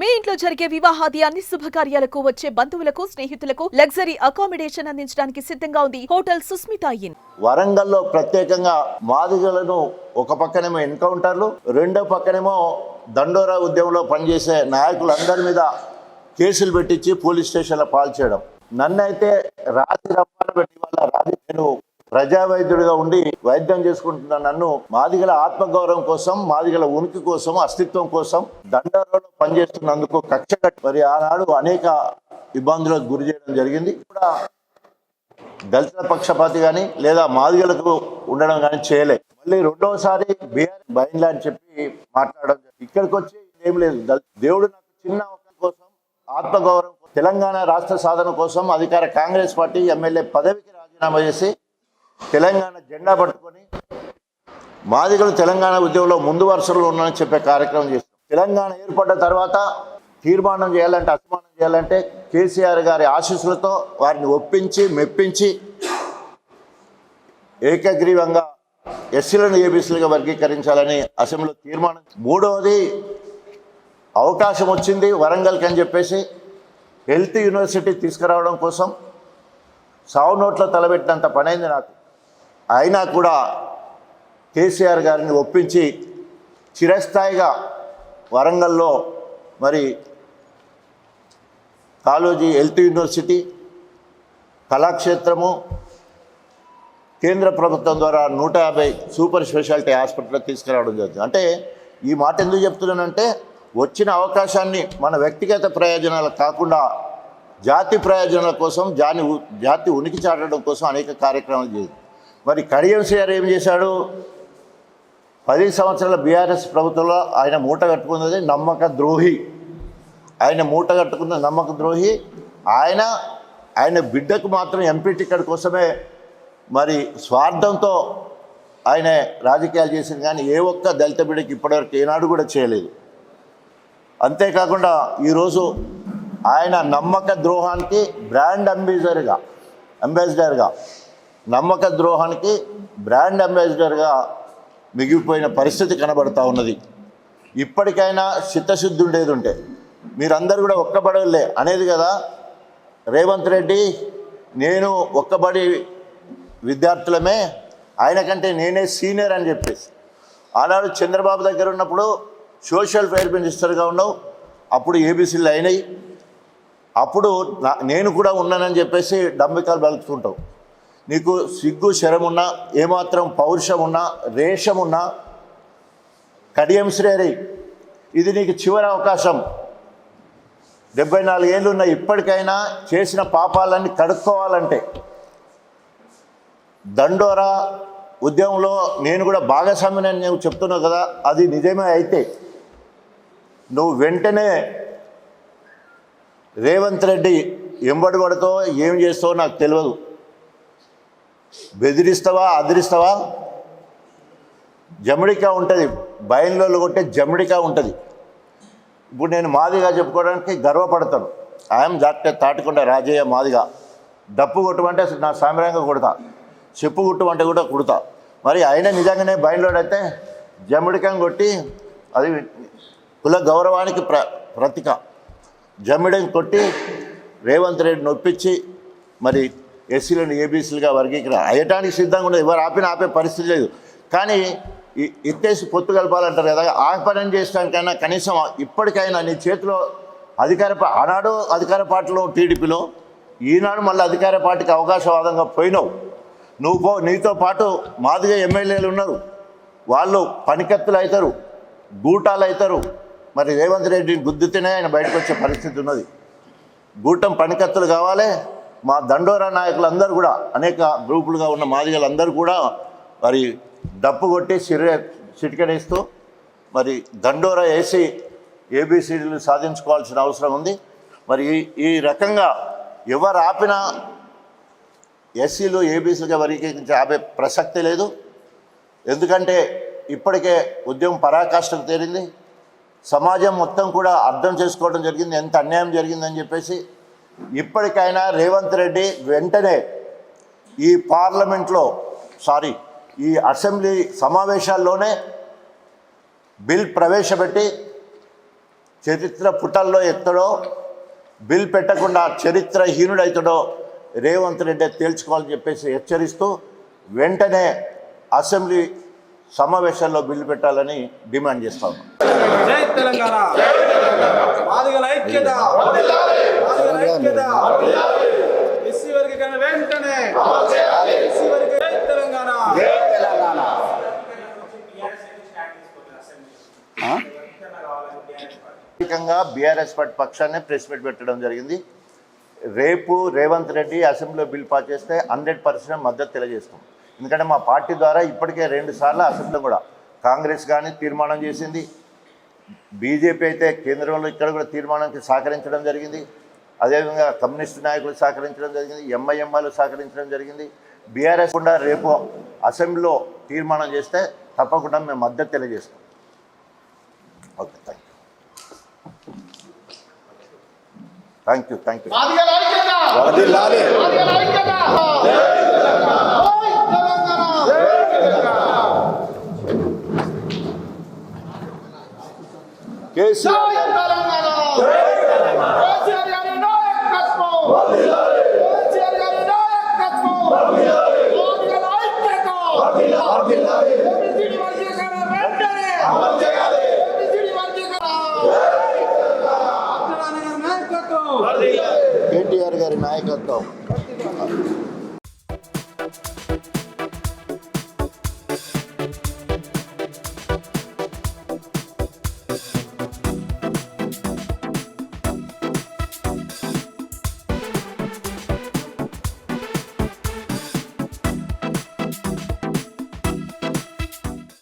మీ ఇంట్లో జరిగే వివాహాది అన్ని శుభకార్యాలకు వచ్చే బంధువులకు స్నేహితులకు లగ్జరీ అకామిడేషన్ అందించడానికి సిద్ధంగా ఉంది హోటల్ సుస్మితా ఇన్. వరంగల్లో ప్రత్యేకంగా మాదిగలను ఒక పక్కనేమో ఎన్కౌంటర్లు రెండో పక్కనేమో దండోరా ఉద్యమంలో పనిచేసే నాయకులందరి మీద కేసులు పెట్టించి పోలీస్ స్టేషన్లో పాల్చేయడం. నన్నైతే రాత్రి రప్పాన పెట్టి వాళ్ళ రాత్రి నేను ప్రజా వైద్యుడిగా ఉండి వైద్యం చేసుకుంటున్న నన్ను మాదిగల ఆత్మగౌరవం కోసం మాదిగల ఉనికి కోసం అస్తిత్వం కోసం దండలో పనిచేస్తున్నందుకు కక్ష మరి ఆనాడు అనేక ఇబ్బందులకు గురి చేయడం జరిగింది. కూడా దళితుల పక్షపాతి కానీ లేదా మాదిగలకు ఉండడం కానీ చేయలే. మళ్ళీ రెండవసారి బీఆర్ బయన్లా అని చెప్పి మాట్లాడడం ఇక్కడికి వచ్చి ఏం లేదు. దేవుడు నాకు చిన్న అవకాశం కోసం ఆత్మగౌరవం తెలంగాణ రాష్ట్ర సాధన కోసం అధికార కాంగ్రెస్ పార్టీ ఎమ్మెల్యే పదవికి రాజీనామా చేసి తెలంగాణ జెండా పట్టుకొని మాదిగలు తెలంగాణ ఉద్యమంలో ముందు వరుసలో ఉన్నాయని చెప్పే కార్యక్రమం చేస్తాం తెలంగాణ ఏర్పడ్డ తర్వాత తీర్మానం చేయాలంటే అసమానం చేయాలంటే కేసీఆర్ గారి ఆశీస్సులతో వారిని ఒప్పించి మెప్పించి ఏకగ్రీవంగా ఎస్సీలను ఏబీసీలుగా వర్గీకరించాలని అసెంబ్లీలో తీర్మానం. మూడవది అవకాశం వచ్చింది వరంగల్కి అని చెప్పేసి హెల్త్ యూనివర్సిటీ తీసుకురావడం కోసం సావు నోట్లో తలబెట్టినంత పనైంది నాకు. అయినా కూడా కేసీఆర్ గారిని ఒప్పించి చిరస్థాయిగా వరంగల్లో మరి కాలోజీ హెల్త్ యూనివర్సిటీ కళాక్షేత్రము కేంద్ర ప్రభుత్వం ద్వారా నూట యాభై సూపర్ స్పెషాలిటీ హాస్పిటల్కి తీసుకురావడం జరుగుతుంది. అంటే ఈ మాట ఎందుకు చెప్తున్నానంటే వచ్చిన అవకాశాన్ని మన వ్యక్తిగత ప్రయోజనాలకు కాకుండా జాతి ప్రయోజనాల కోసం జాని జాతి ఉనికి చాటడం కోసం అనేక కార్యక్రమాలు చేయాలి మరి కడియం సిఆర్ ఏం చేశాడు? పది సంవత్సరాల బీఆర్ఎస్ ప్రభుత్వంలో ఆయన మూట కట్టుకున్నది నమ్మక ద్రోహి. ఆయన మూట కట్టుకున్న నమ్మక ద్రోహి. ఆయన ఆయన బిడ్డకు మాత్రం ఎంపీ టికెట్ కోసమే మరి స్వార్థంతో ఆయన రాజకీయాలు చేసింది కానీ ఏ ఒక్క దళిత బిడ్డకి ఇప్పటివరకు ఏనాడు కూడా చేయలేదు. అంతేకాకుండా ఈరోజు ఆయన నమ్మక ద్రోహానికి బ్రాండ్ అంబాసిడర్గా అంబాసిడర్గా నమ్మక ద్రోహానికి బ్రాండ్ అంబాసిడర్గా మిగిలిపోయిన పరిస్థితి కనబడతా ఉన్నది. ఇప్పటికైనా చిత్తశుద్ధి ఉండేది ఉంటే మీరందరూ కూడా ఒక్కబడలే అనేది కదా రేవంత్ రెడ్డి నేను ఒక్కబడి విద్యార్థులమే ఆయన కంటే నేనే సీనియర్ అని చెప్పేసి. ఆనాడు చంద్రబాబు దగ్గర ఉన్నప్పుడు సోషల్ ఫెయిర్ మినిస్టర్గా ఉన్నావు అప్పుడు ఏబీసీలు అయినాయి. అప్పుడు నేను కూడా ఉన్నానని చెప్పేసి డంబికాలు బలుపుతుంటావు. నీకు సిగ్గు శరమున్నా ఏమాత్రం పౌరుషం ఉన్నా రేషం కడియం శ్రేరి. ఇది నీకు చివరి అవకాశం. డెబ్బై నాలుగేళ్ళు ఉన్న ఇప్పటికైనా చేసిన పాపాలన్నీ కడుక్కోవాలంటే దండోరా ఉద్యమంలో నేను కూడా భాగస్వామిని నేను చెప్తున్నావు కదా అది నిజమే అయితే. నువ్వు వెంటనే రేవంత్ రెడ్డి ఎంబడి పడతో ఏం చేస్తావో నాకు తెలియదు. బెదిరిస్తావా అదిరిస్తావా జమిడికా ఉంటుంది. బయలులో కొట్టే జమిడికా ఉంటుంది. ఇప్పుడు నేను మాదిగా చెప్పుకోవడానికి గర్వపడతాను. I am doctor Thatikonda Rajaiah Madiga. డప్పు కొట్టమంటే నా సామ్రాంగా కొడతా. చెప్పు కుట్టమంటే కూడా కుడతా. మరి ఆయన నిజంగానే బయలుదేరైతే జమిడికం కొట్టి అది కుల గౌరవానికి ప్ర ప్రతీక. జమిడం కొట్టి రేవంత్ రెడ్డి నొప్పించి మరి ఎస్సీలను ఏబీసీలుగా వర్గీకరణ. అయ్యటానికి సిద్ధంగా ఉండదు. ఎవరు ఆపిన ఆపే పరిస్థితి లేదు. కానీ ఎత్తేసి పొత్తు కలపాలంటారు కదా. ఆ పని చేయడానికైనా కనీసం ఇప్పటికైనా నీ చేతిలో అధికార ఆనాడు అధికార పార్టీలో టీడీపీలో ఈనాడు మళ్ళీ అధికార పార్టీకి అవకాశవాదంగా పోయినావు. నువ్వు పో నీతో పాటు మాదిగా ఎమ్మెల్యేలు ఉన్నారు. వాళ్ళు పనికత్తులు అవుతారు. గూటాలు అవుతారు. మరి రేవంత్ రెడ్డిని గుద్దితేనే ఆయన బయటకు వచ్చే పరిస్థితి ఉన్నది. గూటం పనికత్తులు కావాలి. మా దండోరా నాయకులందరూ కూడా అనేక గ్రూపులుగా ఉన్న మాదిగలందరూ కూడా మరి డప్పు కొట్టి సిరి చిటికడేస్తూ మరి దండోరా వేసి ఏబిసిడీలు సాధించుకోవాల్సిన అవసరం ఉంది. మరి ఈ రకంగా ఎవరు ఆపినా ఎస్సీలు ఏబీసీలుగా వర్గీకరించి ఆపే ప్రసక్తి లేదు. ఎందుకంటే ఇప్పటికే ఉద్యమం పరాకాష్ఠకు తేరింది సమాజం మొత్తం కూడా అర్థం చేసుకోవడం జరిగింది. ఎంత అన్యాయం జరిగిందని చెప్పేసి ఇప్పటికైనా రేవంత్ రెడ్డి వెంటనే ఈ పార్లమెంట్లో సారీ ఈ అసెంబ్లీ సమావేశాల్లోనే బిల్ ప్రవేశపెట్టి చరిత్ర పుటల్లో ఎత్తడో బిల్ పెట్టకుండా చరిత్రహీనుడైతాడో రేవంత్ రెడ్డి తేల్చుకోవాలని చెప్పేసి హెచ్చరిస్తూ వెంటనే అసెంబ్లీ సమావేశాల్లో బిల్లు పెట్టాలని డిమాండ్ చేస్తా ఐక్యత. ఎస్సీ వర్గీకరణ వెంటనే. ఎస్సీ వర్గ తెలంగాణ. బీఆర్ఎస్ పార్టీ పక్షాన్ని ప్రెస్ మీట్ పెట్టడం జరిగింది. రేపు రేవంత్ రెడ్డి అసెంబ్లీలో బిల్ పాస్ చేస్తే హండ్రెడ్ పర్సెంట్ మద్దతు తెలియజేస్తాం. ఎందుకంటే మా పార్టీ ద్వారా ఇప్పటికే రెండు సార్లు అసెంబ్లీ కూడా కాంగ్రెస్ కానీ తీర్మానం చేసింది. బీజేపీ అయితే కేంద్రంలో ఇక్కడ కూడా తీర్మానానికి సహకరించడం జరిగింది. అదేవిధంగా కమ్యూనిస్ట్ నాయకులు సహకరించడం జరిగింది ఎంఐఎంఐలు సహకరించడం జరిగింది. బీఆర్ఎస్ కూడా రేపు అసెంబ్లీలో తీర్మానం చేస్తే తప్పకుండా మేము మద్దతు తెలియజేస్తాం. Okay thank you thank you thank you వర్ధిల్లాలి. కేసీఆర్ వారి నాయకత్వం.